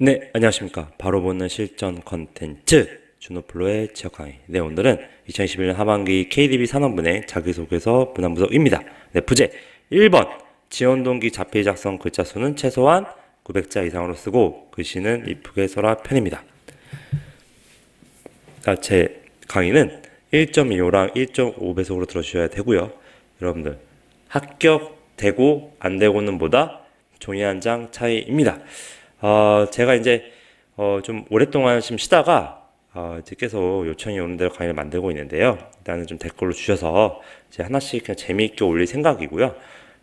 네, 안녕하십니까. 바로 보는 실전 컨텐츠 준호플로의 지역 강의. 네, 오늘은 2021년 하반기 KDB 산업은행 자기소개서 문안부석입니다. 네, 부제 1번 지원 동기 자필 작성 글자 수는 최소한 900자 이상으로 쓰고 글씨는 이쁘게 써라 편입니다. 자, 제 강의는 1.25랑 1.5배속으로 들어주셔야 되고요. 여러분들 합격되고 안 되고는 보다 종이 한 장 차이입니다. 어, 제가 이제 어, 좀 오랫동안 좀 쉬다가 어, 이제 계속 요청이 오는 대로 강의를 만들고 있는데요. 일단은 좀 댓글로 주셔서 이제 하나씩 그냥 재미있게 올릴 생각이고요.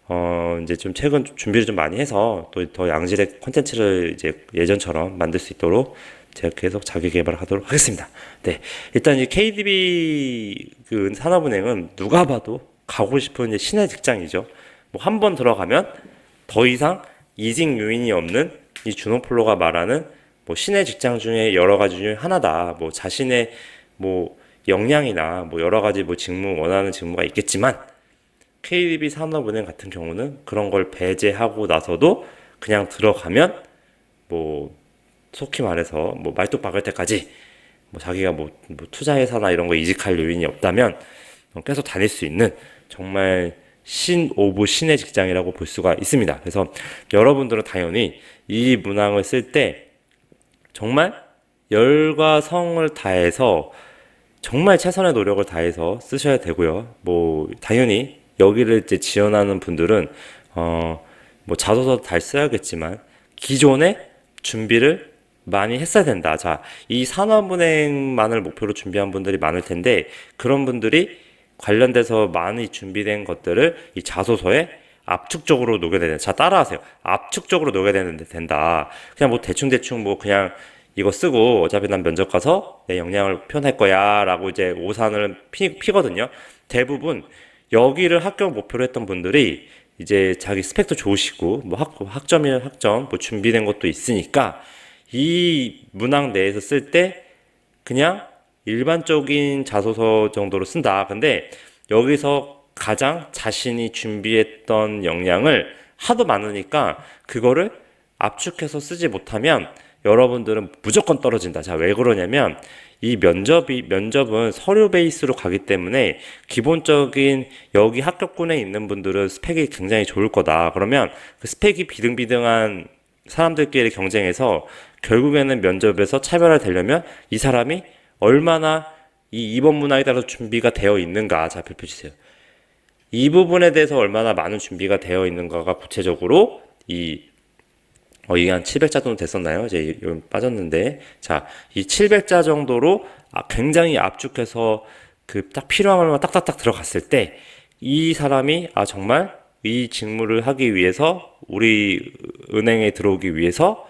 어, 이제 좀 최근 좀 준비를 좀 많이 해서 또 더 양질의 콘텐츠를 이제 예전처럼 만들 수 있도록 제가 계속 자기 개발을 하도록 하겠습니다. 네. 일단 이 KDB 그 산업은행은 누가 봐도 가고 싶은 이제 신의 직장이죠. 뭐 한 번 들어가면 더 이상 이직 요인이 없는 이 준호플로가 말하는 뭐 신의 직장 중에 여러 가지 중에 하나다. 뭐 자신의 뭐 역량이나 뭐 여러 가지 뭐 직무 원하는 직무가 있겠지만 KDB 산업은행 같은 경우는 그런 걸 배제하고 나서도 그냥 들어가면 뭐 속히 말해서 뭐 말뚝 박을 때까지 뭐 자기가 뭐, 뭐 투자회사나 이런 거 이직할 요인이 없다면 어, 계속 다닐 수 있는 정말 신 오브 신의 직장이라고 볼 수가 있습니다. 그래서 여러분들은 당연히 이 문항을 쓸 때 정말 열과 성을 다해서 정말 최선의 노력을 다해서 쓰셔야 되고요. 뭐 당연히 여기를 이제 지원하는 분들은 어 뭐 자소서 잘 써야겠지만 기존에 준비를 많이 했어야 된다. 자, 이 산업은행만을 목표로 준비한 분들이 많을 텐데 그런 분들이 관련돼서 많이 준비된 것들을 이 자소서에 압축적으로 녹여야 된다. 자, 따라하세요. 압축적으로 녹여야 되는데 된다. 그냥 뭐 대충 대충 뭐 그냥 이거 쓰고 어차피 난 면접 가서 내 역량을 표현할 거야 라고 이제 오산을 피, 피거든요. 대부분 여기를 합격 목표로 했던 분들이 이제 자기 스펙도 좋으시고 뭐 학, 학점이 학점 뭐 준비된 것도 있으니까 이 문항 내에서 쓸 때 그냥 일반적인 자소서 정도로 쓴다. 근데 여기서 가장 자신이 준비했던 역량을 하도 많으니까 그거를 압축해서 쓰지 못하면 여러분들은 무조건 떨어진다. 자, 왜 그러냐면 이 면접이 면접은 서류 베이스로 가기 때문에 기본적인 여기 합격군에 있는 분들은 스펙이 굉장히 좋을 거다. 그러면 그 스펙이 비등비등한 사람들끼리 경쟁해서 결국에는 면접에서 차별화 되려면 이 사람이 얼마나 이 2번 문항에 따라 준비가 되어 있는가 자 별표 주세요. 이 부분에 대해서 얼마나 많은 준비가 되어 있는가가 구체적으로 이 어, 이게 한 700자 정도 됐었나요? 이제 여기 빠졌는데. 자, 이 700자 정도로 아, 굉장히 압축해서 그 딱 필요한 것만 딱딱딱 들어갔을 때 이 사람이 아, 정말 이 직무를 하기 위해서 우리 은행에 들어오기 위해서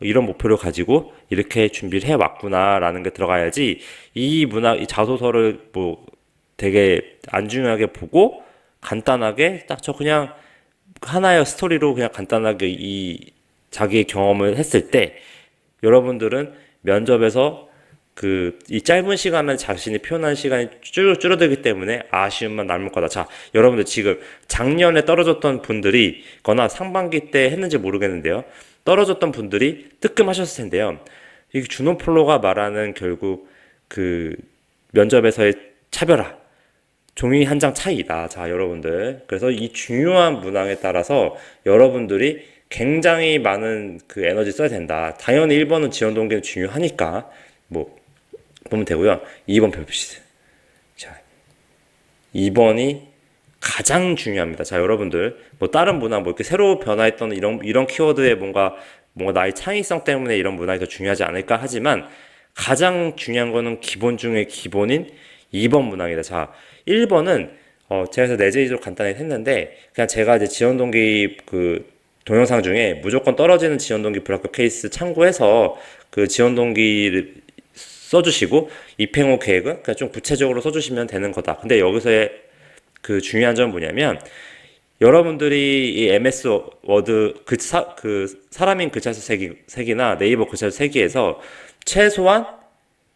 이런 목표를 가지고 이렇게 준비를 해 왔구나라는 게 들어가야지 이 문화 이 자소서를 뭐 되게 안 중요하게 보고 간단하게 딱 저 그냥 하나의 스토리로 그냥 간단하게 이 자기의 경험을 했을 때 여러분들은 면접에서 그 이 짧은 시간에 자신이 표현한 시간이 줄, 줄어들기 때문에 아쉬움만 남을 거다. 자, 여러분들 지금 작년에 떨어졌던 분들이 거나 상반기 때 했는지 모르겠는데요. 떨어졌던 분들이 뜨끔하셨을 텐데요. 이 준호플로가 말하는 결국 그 면접에서의 차별화, 종이 한 장 차이다. 자, 여러분들. 그래서 이 중요한 문항에 따라서 여러분들이 굉장히 많은 그 에너지 써야 된다. 당연히 1번은 지원 동기는 중요하니까 뭐 보면 되고요. 2번 별표시세요. 자, 2번이 가장 중요합니다. 자, 여러분들 뭐 다른 문화 뭐 이렇게 새로 변화했던 이런 이런 키워드에 뭔가 뭔가 나의 창의성 때문에 이런 문화가 더 중요하지 않을까 하지만 가장 중요한 거는 기본 중에 기본인 2번 문항이다. 자, 1번은 어 제가 그래서 내재이로 간단히 했는데 그냥 제가 이제 지원 동기 그 동영상 중에 무조건 떨어지는 지원 동기 불합격 케이스 참고해서 그 지원 동기를 써주시고 입행 후 계획은 그냥 좀 구체적으로 써주시면 되는 거다. 근데 여기서의 그 중요한 점은 뭐냐면 여러분들이 이 MS 워드 그, 사, 그 사람인 글자수 세기, 세기나 네이버 글자수 세기에서 최소한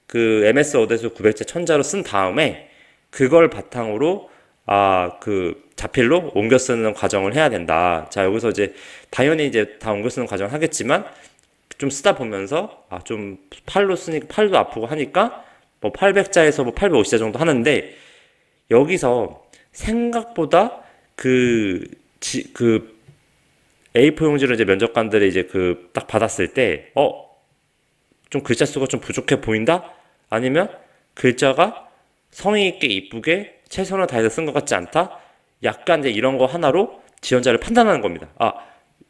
그 MS 워드에서 900자 천자로 쓴 다음에 그걸 바탕으로 아 그 자필로 옮겨 쓰는 과정을 해야 된다. 자 여기서 이제 당연히 이제 다 옮겨 쓰는 과정을 하겠지만 좀 쓰다 보면서 아 좀 팔로 쓰니까 팔도 아프고 하니까 뭐 800자에서 뭐 850자 정도 하는데 여기서 생각보다 그, 지, 그 A4 용지를 이제 면접관들이 이제 그 딱 받았을 때, 어, 좀 글자 수가 좀 부족해 보인다? 아니면 글자가 성의 있게 이쁘게 최선을 다해서 쓴 것 같지 않다? 약간 이제 이런 거 하나로 지원자를 판단하는 겁니다. 아,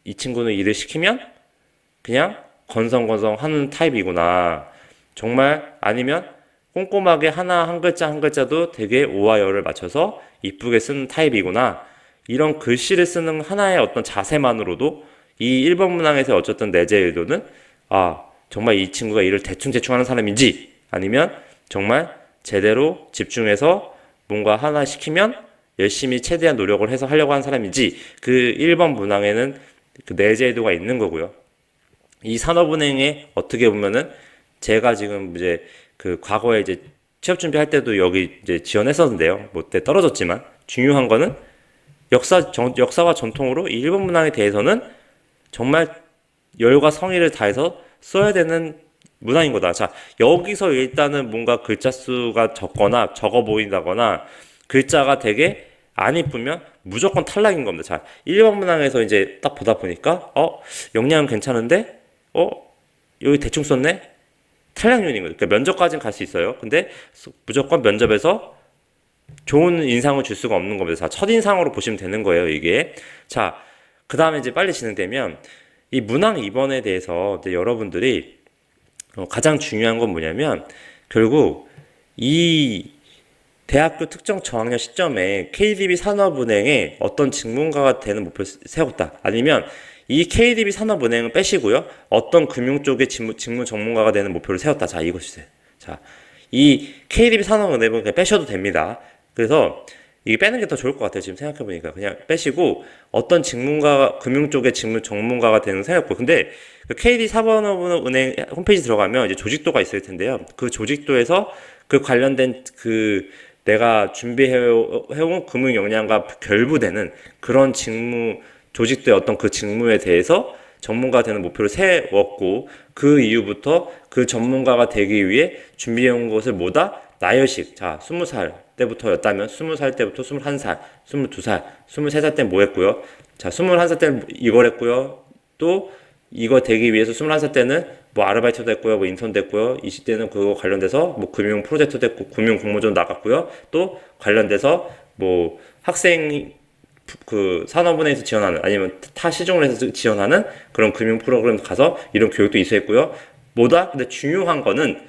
이 친구는 일을 시키면 그냥 건성건성 하는 타입이구나. 정말 아니면 꼼꼼하게 하나 한 글자 한 글자도 되게 오와 열을 맞춰서 이쁘게 쓰는 타입이구나. 이런 글씨를 쓰는 하나의 어떤 자세만으로도 이 1번 문항에서 어쨌든 내재 의도는 아, 정말 이 친구가 일을 대충대충 하는 사람인지 아니면 정말 제대로 집중해서 뭔가 하나 시키면 열심히 최대한 노력을 해서 하려고 하는 사람인지 그 1번 문항에는 그 내재 의도가 있는 거고요. 이 산업은행에 어떻게 보면은 제가 지금 이제 그 과거에 이제 취업 준비할 때도 여기 이제 지원했었는데요. 뭐 때 떨어졌지만 중요한 거는 역사 전, 역사와 전통으로 이 일본 문항에 대해서는 정말 열과 성의를 다해서 써야 되는 문항인 거다. 자, 여기서 일단은 뭔가 글자 수가 적거나 적어 보인다거나 글자가 되게 안 이쁘면 무조건 탈락인 겁니다. 자, 1번 문항에서 이제 딱 보다 보니까 어, 역량은 괜찮은데 어, 여기 대충 썼네? 탈락률인 거예요. 그러니까 면접까지는 갈 수 있어요. 근데 무조건 면접에서 좋은 인상을 줄 수가 없는 겁니다. 자, 첫인상으로 보시면 되는 거예요, 이게. 자, 그 다음에 이제 빨리 진행되면, 이 문항 2번에 대해서 이제 여러분들이 어, 가장 중요한 건 뭐냐면, 결국 이 대학교 특정 저학년 시점에 KDB 산업은행에 어떤 직문가가 되는 목표를 세웠다. 아니면 이 KDB 산업은행은 빼시고요. 어떤 금융 쪽의 직무, 직무 전문가가 되는 목표를 세웠다. 자, 이것이세요. 자, 이 KDB 산업은행은 그냥 빼셔도 됩니다. 그래서 이게 빼는 게 더 좋을 것 같아요. 지금 생각해보니까. 그냥 빼시고 어떤 직문가, 금융 쪽의 직무 전문가가 되는 생각고. 근데 그 KD 사범은행 홈페이지 들어가면 이제 조직도가 있을 텐데요. 그 조직도에서 그 관련된 그 내가 준비해온 금융 역량과 결부되는 그런 직무, 조직도의 어떤 그 직무에 대해서 전문가 되는 목표를 세웠고 그 이후부터 그 전문가가 되기 위해 준비해온 것을 뭐다? 나열식. 자, 20살 때부터였다면 20살 때부터 21살, 22살, 23살 때 뭐 했고요? 자, 21살 때는 이걸 했고요. 또 이거 되기 위해서 21살 때는 뭐 아르바이트도 했고요. 뭐 인턴도 했고요. 20대는 그거 관련돼서 뭐 금융 프로젝트도 했고 금융 공모전 나갔고요. 또 관련돼서 뭐 학생 그 산업은행에서 지원하는 아니면 타 시중을 해서 지원하는 그런 금융 프로그램 가서 이런 교육도 있어했고요. 뭐다? 근데 중요한 거는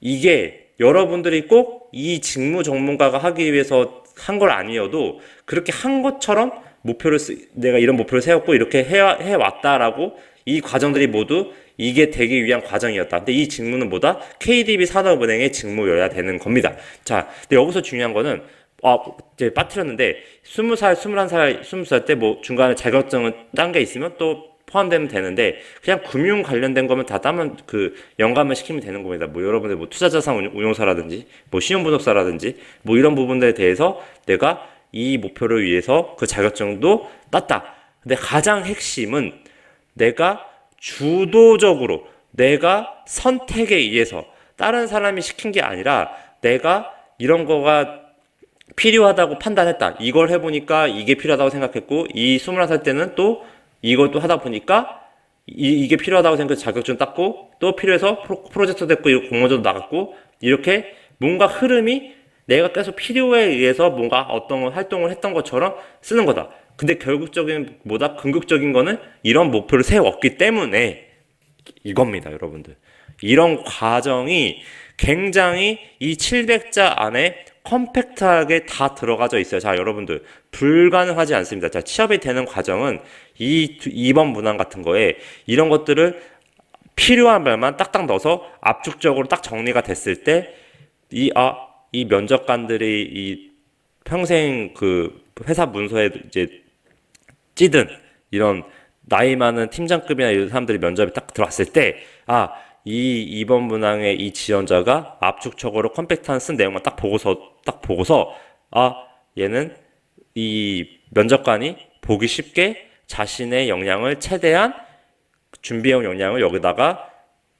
이게 여러분들이 꼭 이 직무 전문가가 하기 위해서 한 걸 아니어도 그렇게 한 것처럼 목표를 쓰, 내가 이런 목표를 세웠고 이렇게 해, 해왔다라고 이 과정들이 모두 이게 되기 위한 과정이었다. 근데 이 직무는 뭐다? KDB 산업은행의 직무여야 되는 겁니다. 자, 근데 여기서 중요한 거는 아, 이제 빠뜨렸는데, 20살, 21살, 20살 때 뭐 중간에 자격증은 딴 게 있으면 또 포함되면 되는데, 그냥 금융 관련된 거면 다 따면 그 연감을 시키면 되는 겁니다. 뭐 여러분들 뭐 투자자산 운용사라든지, 뭐 신용분석사라든지, 뭐 이런 부분들에 대해서 내가 이 목표를 위해서 그 자격증도 땄다. 근데 가장 핵심은 내가 주도적으로 내가 선택에 의해서 다른 사람이 시킨 게 아니라 내가 이런 거가 필요하다고 판단했다. 이걸 해보니까 이게 필요하다고 생각했고, 이 21살 때는 또 이것도 하다 보니까 이, 이게 필요하다고 생각해서 자격증 땄고, 또 필요해서 프로, 젝트 됐고, 이거 공모전 나갔고, 이렇게 뭔가 흐름이 내가 계속 필요에 의해서 뭔가 어떤 활동을 했던 것처럼 쓰는 거다. 근데 결국적인 뭐다 궁극적인 거는 이런 목표를 세웠기 때문에 이겁니다, 여러분들. 이런 과정이 굉장히 이 700자 안에 컴팩트하게 다 들어가져 있어요. 자, 여러분들. 불가능하지 않습니다. 자, 취업이 되는 과정은 이 2번 문항 같은 거에 이런 것들을 필요한 말만 딱딱 넣어서 압축적으로 딱 정리가 됐을 때 이, 아, 이 면접관들이 이 평생 그 회사 문서에 이제 찌든 이런 나이 많은 팀장급이나 이런 사람들이 면접에 딱 들어왔을 때, 아, 이 2번 문항의 이 지원자가 압축적으로 컴팩트한 쓴 내용만 딱 보고서, 딱 보고서, 아, 얘는 이 면접관이 보기 쉽게 자신의 역량을 최대한 준비해온 역량을 여기다가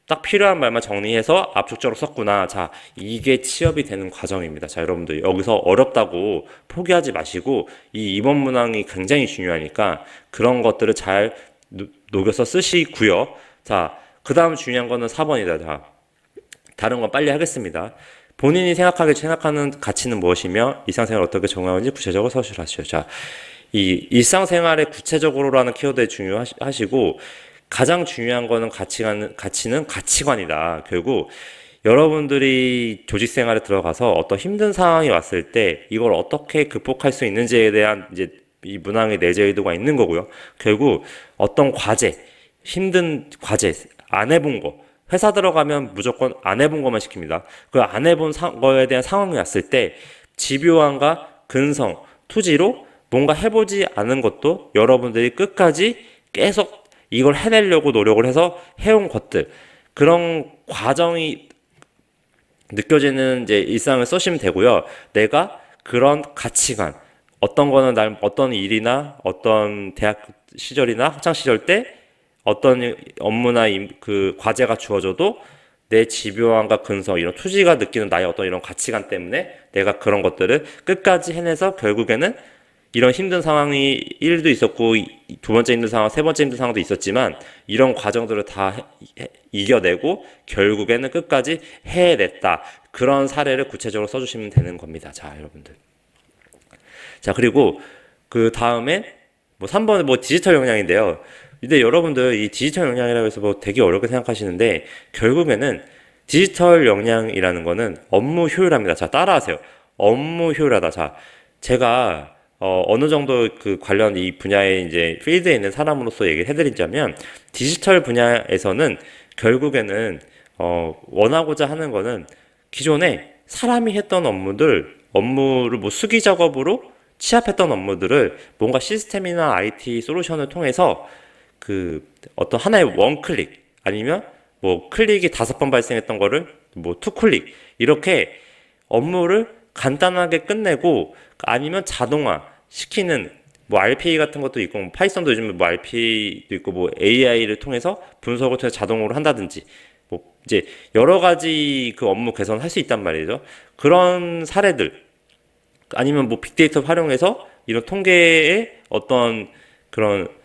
딱 필요한 말만 정리해서 압축적으로 썼구나. 자, 이게 취업이 되는 과정입니다. 자, 여러분들 여기서 어렵다고 포기하지 마시고 이 이번 문항이 굉장히 중요하니까 그런 것들을 잘 노- 녹여서 쓰시고요. 자, 그 다음 중요한 거는 4번이다. 자, 다른 건 빨리 하겠습니다. 본인이 생각하게 생각하는 가치는 무엇이며 일상생활 어떻게 적용하는지 구체적으로 서술하시오. 자, 이 일상생활의 구체적으로라는 키워드에 중요하시고 가장 중요한 거는 가치관 가치는 가치관이다. 결국 여러분들이 조직 생활에 들어가서 어떤 힘든 상황이 왔을 때 이걸 어떻게 극복할 수 있는지에 대한 이제 이 문항의 내재 의도가 있는 거고요. 결국 어떤 과제, 힘든 과제, 안 해본 거, 회사 들어가면 무조건 안 해본 것만 시킵니다. 그 안 해본 사- 거에 대한 상황이 왔을 때 집요함과 근성, 투지로 뭔가 해보지 않은 것도 여러분들이 끝까지 계속 이걸 해내려고 노력을 해서 해온 것들 그런 과정이 느껴지는 이제 일상을 쓰시면 되고요. 내가 그런 가치관 어떤 거는 날 어떤 일이나 어떤 대학 시절이나 학창 시절 때 어떤 업무나 임- 그 과제가 주어져도 내 집요함과 근성 이런 투지가 느끼는 나의 어떤 이런 가치관 때문에 내가 그런 것들을 끝까지 해내서 결국에는 이런 힘든 상황이 일도 있었고 이- 두 번째 힘든 상황, 세 번째 힘든 상황도 있었지만 이런 과정들을 다 이겨내고 결국에는 끝까지 해냈다. 그런 사례를 구체적으로 써주시면 되는 겁니다. 자, 여러분들. 자, 그리고 그 다음에 뭐 3번은 뭐 디지털 역량인데요. 근데 여러분들 이 디지털 역량이라고 해서 뭐 되게 어렵게 생각하시는데 결국에는 디지털 역량이라는 거는 업무 효율합니다. 자, 따라하세요. 업무 효율하다. 자, 제가 어, 어느 정도 그 관련 이 분야에 이제 필드에 있는 사람으로서 얘기를 해드리자면 디지털 분야에서는 결국에는 어, 원하고자 하는 거는 기존에 사람이 했던 업무들 업무를 뭐 수기 작업으로 취합했던 업무들을 뭔가 시스템이나 IT 솔루션을 통해서 그 어떤 하나의 원 클릭 아니면 뭐 클릭이 다섯 번 발생했던 거를 뭐 투 클릭 이렇게 업무를 간단하게 끝내고 아니면 자동화 시키는 뭐 RPA 같은 것도 있고 뭐 파이썬도 요즘에 뭐 RPA도 있고 뭐 AI를 통해서 분석을 통해서 자동으로 한다든지 뭐 이제 여러 가지 그 업무 개선을 할 수 있단 말이죠. 그런 사례들 아니면 뭐 빅데이터 활용해서 이런 통계의 어떤 그런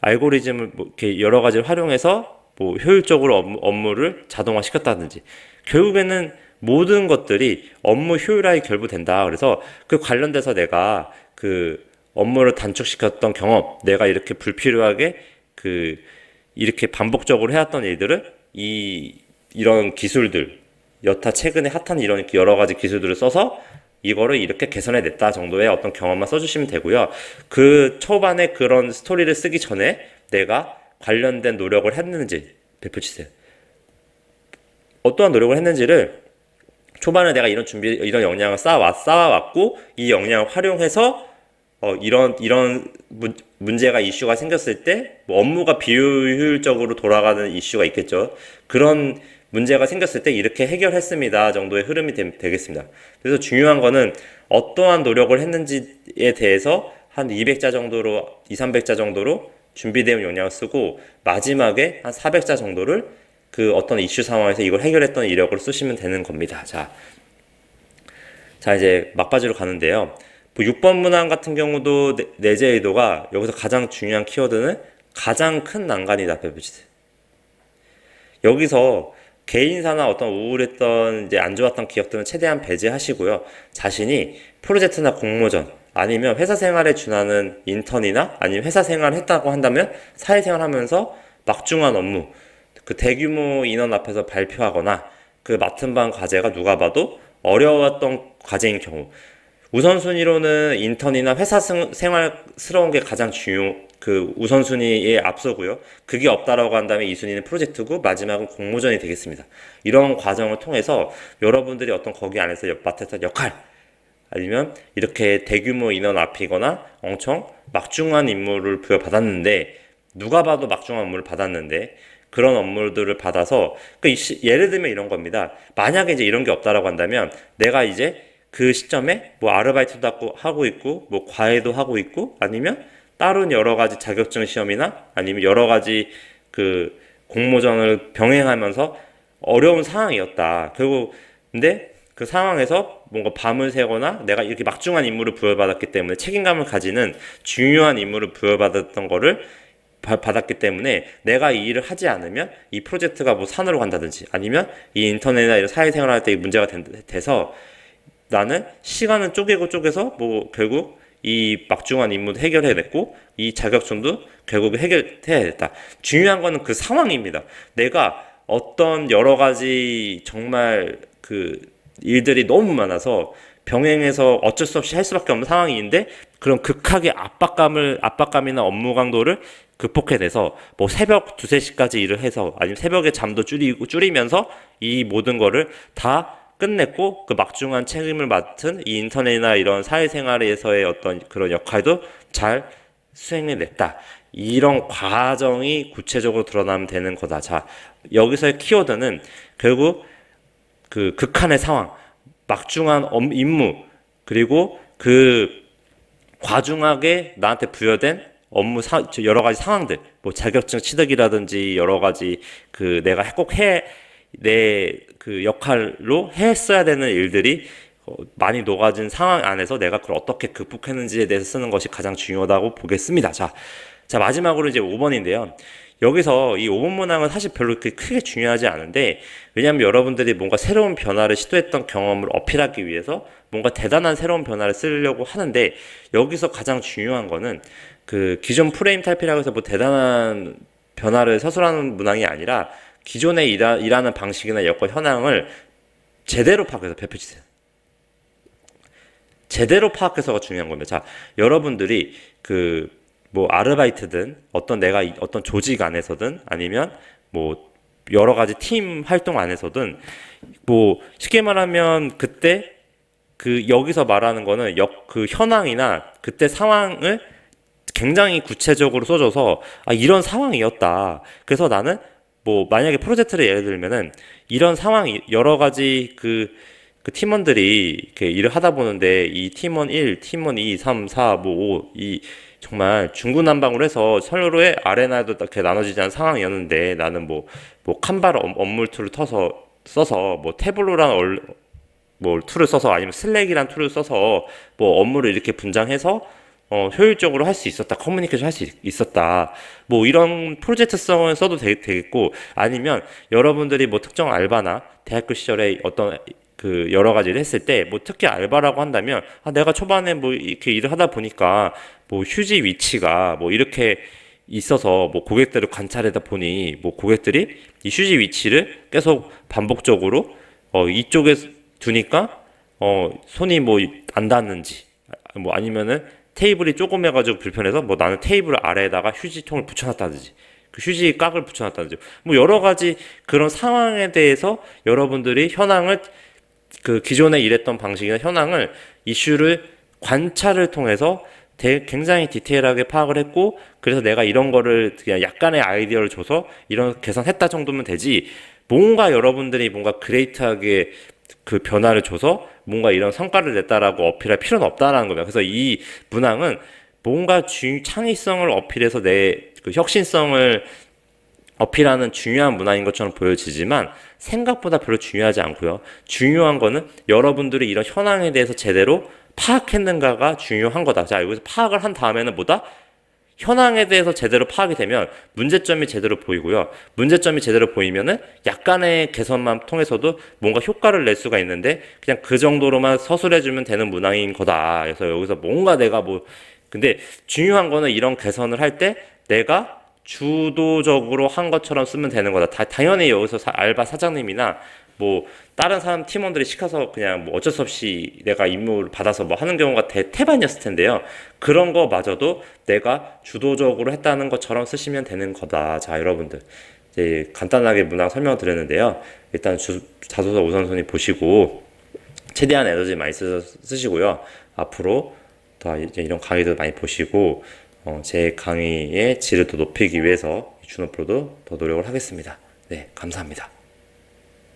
알고리즘을 뭐 이렇게 여러 가지를 활용해서 뭐 효율적으로 업무, 업무를 자동화 시켰다든지 결국에는 모든 것들이 업무 효율화에 결부된다. 그래서 그 관련돼서 내가 그 업무를 단축시켰던 경험, 내가 이렇게 불필요하게 그 이렇게 반복적으로 해왔던 일들을 이 이런 기술들 여타 최근에 핫한 이런 여러 가지 기술들을 써서 이거를 이렇게 개선해냈다 정도의 어떤 경험만 써주시면 되고요. 그 초반에 그런 스토리를 쓰기 전에 내가 관련된 노력을 했는지 대표 치세요. 어떠한 노력을 했는지를 초반에 내가 이런 준비, 이런 역량을 쌓아 쌓아왔고 이 역량을 활용해서 어, 이런 이런 문, 문제가 이슈가 생겼을 때 뭐 업무가 비효율적으로 돌아가는 이슈가 있겠죠. 그런 문제가 생겼을 때 이렇게 해결했습니다 정도의 흐름이 되, 되겠습니다. 그래서 중요한 거는 어떠한 노력을 했는지에 대해서 한 200자 정도로 2, 300자 정도로 준비된 역량을 쓰고 마지막에 한 400자 정도를 그 어떤 이슈 상황에서 이걸 해결했던 이력을 쓰시면 되는 겁니다. 자, 자 이제 막바지로 가는데요. 뭐 6번 문항 같은 경우도 내- 내재 의도가 여기서 가장 중요한 키워드는 가장 큰 난관이다. 여기서 개인사나 어떤 우울했던 이제 안 좋았던 기억들은 최대한 배제하시고요. 자신이 프로젝트나 공모전 아니면 회사 생활에 준하는 인턴이나 아니면 회사 생활을 했다고 한다면 사회생활 하면서 막중한 업무 그 대규모 인원 앞에서 발표하거나 그 맡은 반 과제가 누가 봐도 어려웠던 과제인 경우 우선순위로는 인턴이나 회사 생- 생활스러운 게 가장 중요 그 우선순위에 앞서고요. 그게 없다라고 한다면 2순위는 프로젝트고 마지막은 공모전이 되겠습니다. 이런 과정을 통해서 여러분들이 어떤 거기 안에서 역- 맡았던 역할 아니면 이렇게 대규모 인원 앞이거나 엄청 막중한 임무를 부여받았는데 누가 봐도 막중한 업무를 받았는데 그런 업무들을 받아서 그 시- 예를 들면 이런 겁니다. 만약에 이제 이런 게 없다라고 한다면 내가 이제 그 시점에 뭐 아르바이트도 하고- 있고 뭐 과외도 하고 있고 아니면 다른 여러 가지 자격증 시험이나 아니면 여러 가지 그 공모전을 병행하면서 어려운 상황이었다. 결국 근데 그 상황에서 뭔가 밤을 새거나 내가 이렇게 막중한 임무를 부여받았기 때문에 책임감을 가지는 중요한 임무를 부여받았던 거를 바- 받았기 때문에 내가 이 일을 하지 않으면 이 프로젝트가 뭐 산으로 간다든지 아니면 이 인터넷이나 이런 사회생활 할 때 문제가 된- 돼서 나는 시간은 쪼개고 쪼개서 뭐 결국 이 막중한 임무도 해결해냈고 이 자격증도 결국 해결해야겠다. 중요한 거는 그 상황입니다. 내가 어떤 여러 가지 정말 그 일들이 너무 많아서 병행해서 어쩔 수 없이 할 수밖에 없는 상황인데 그런 극하게 압박감을 압박감이나 업무 강도를 극복해내서 뭐 새벽 두세 시까지 일을 해서 아니면 새벽에 잠도 줄이고 줄이면서 이 모든 거를 다 끝냈고 그 막중한 책임을 맡은 이 인터넷이나 이런 사회생활에서의 어떤 그런 역할도 잘 수행해냈다. 이런 과정이 구체적으로 드러나면 되는 거다. 자, 여기서의 키워드는 결국 그 극한의 상황, 막중한 업- 임무, 그리고 그 과중하게 나한테 부여된 업무 사, 저 여러 가지 상황들, 뭐 자격증 취득이라든지 여러 가지 그 내가 꼭 해, 내 그 역할로 했어야 되는 일들이 어, 많이 녹아진 상황 안에서 내가 그걸 어떻게 극복했는지에 대해서 쓰는 것이 가장 중요하다고 보겠습니다. 자, 자 마지막으로 이제 5번인데요. 여기서 이 5번 문항은 사실 별로 그렇게 크게 중요하지 않은데 왜냐하면 여러분들이 뭔가 새로운 변화를 시도했던 경험을 어필하기 위해서 뭔가 대단한 새로운 변화를 쓰려고 하는데 여기서 가장 중요한 거는 그 기존 프레임 탈피라고 해서 뭐 대단한 변화를 서술하는 문항이 아니라 기존에 일하, 일하 는 방식이나 여건 현황을 제대로 파악해서 배표치세요. 제대로 파악해서가 중요한 겁니다. 자, 여러분들이 그 뭐 아르바이트든 어떤 내가 이- 어떤 조직 안에서든 아니면 뭐 여러 가지 팀 활동 안에서든 뭐 쉽게 말하면 그때 그 여기서 말하는 거는 역 그 현황이나 그때 상황을 굉장히 구체적으로 써줘서 아 이런 상황이었다. 그래서 나는 뭐 만약에 프로젝트를 예를 들면은 이런 상황이 여러 가지 그, 그 팀원들이 이렇게 일을 하다 보는데 이 팀원 1, 팀원 2, 3, 4, 뭐 5, 이 정말 중구난방으로 해서 서로의 아레나도 이렇게 나눠지지 않은 상황이었는데 나는 뭐, 뭐 칸바를 업- 업무 툴을 터서 써서 뭐 태블로랑 얼, 뭐 툴을 써서 아니면 슬랙이란 툴을 써서 뭐 업무를 이렇게 분장해서 어, 효율적으로 할 수 있었다. 커뮤니케이션 할 수 있었다. 뭐 이런 프로젝트성을 써도 되, 되겠고 아니면 여러분들이 뭐 특정 알바나 대학교 시절에 어떤 그 여러 가지를 했을 때 뭐 특히 알바라고 한다면 아 내가 초반에 뭐 이렇게 일을 하다 보니까 뭐 휴지 위치가 뭐 이렇게 있어서 뭐 고객들을 관찰하다 보니 뭐 고객들이 이 휴지 위치를 계속 반복적으로 어 이쪽에 두니까 어 손이 뭐 안 닿는지 아, 뭐 아니면은 테이블이 조그매가지고 불편해서 뭐 나는 테이블 아래에다가 휴지통을 붙여놨다든지 그 휴지 깍을 붙여놨다든지 뭐 여러 가지 그런 상황에 대해서 여러분들이 현황을 그 기존에 일했던 방식이나 현황을 이슈를 관찰을 통해서 대- 굉장히 디테일하게 파악을 했고 그래서 내가 이런 거를 그냥 약간의 아이디어를 줘서 이런 개선했다 정도면 되지 뭔가 여러분들이 뭔가 그레이트하게 그 변화를 줘서 뭔가 이런 성과를 냈다라고 어필할 필요는 없다라는 겁니다. 그래서 이 문항은 뭔가 주, 창의성을 어필해서 내 그 혁신성을 어필하는 중요한 문화인 것처럼 보여지지만 생각보다 별로 중요하지 않고요. 중요한 거는 여러분들이 이런 현황에 대해서 제대로 파악했는가가 중요한 거다. 자, 여기서 파악을 한 다음에는 뭐다? 현황에 대해서 제대로 파악이 되면 문제점이 제대로 보이고요. 문제점이 제대로 보이면은 약간의 개선만 통해서도 뭔가 효과를 낼 수가 있는데 그냥 그 정도로만 서술해주면 되는 문항인 거다. 그래서 여기서 뭔가 내가 뭐 근데 중요한 거는 이런 개선을 할 때 내가 주도적으로 한 것처럼 쓰면 되는 거다. 다, 당연히 여기서 사- 알바 사장님이나 뭐 다른 사람 팀원들이 시켜서 그냥 뭐 어쩔 수 없이 내가 임무를 받아서 뭐 하는 경우가 대태반이었을 텐데요. 그런 거마저도 내가 주도적으로 했다는 것처럼 쓰시면 되는 거다. 자, 여러분들. 이제 간단하게 문항 설명을 드렸는데요. 일단 주, 자소서 우선순위 보시고 최대한 에너지 많이 쓰, 쓰시고요. 앞으로 더 이제 이런 강의도 많이 보시고 어, 제 강의의 질을 더 높이기 위해서 준호프로도 더 노력을 하겠습니다. 네, 감사합니다.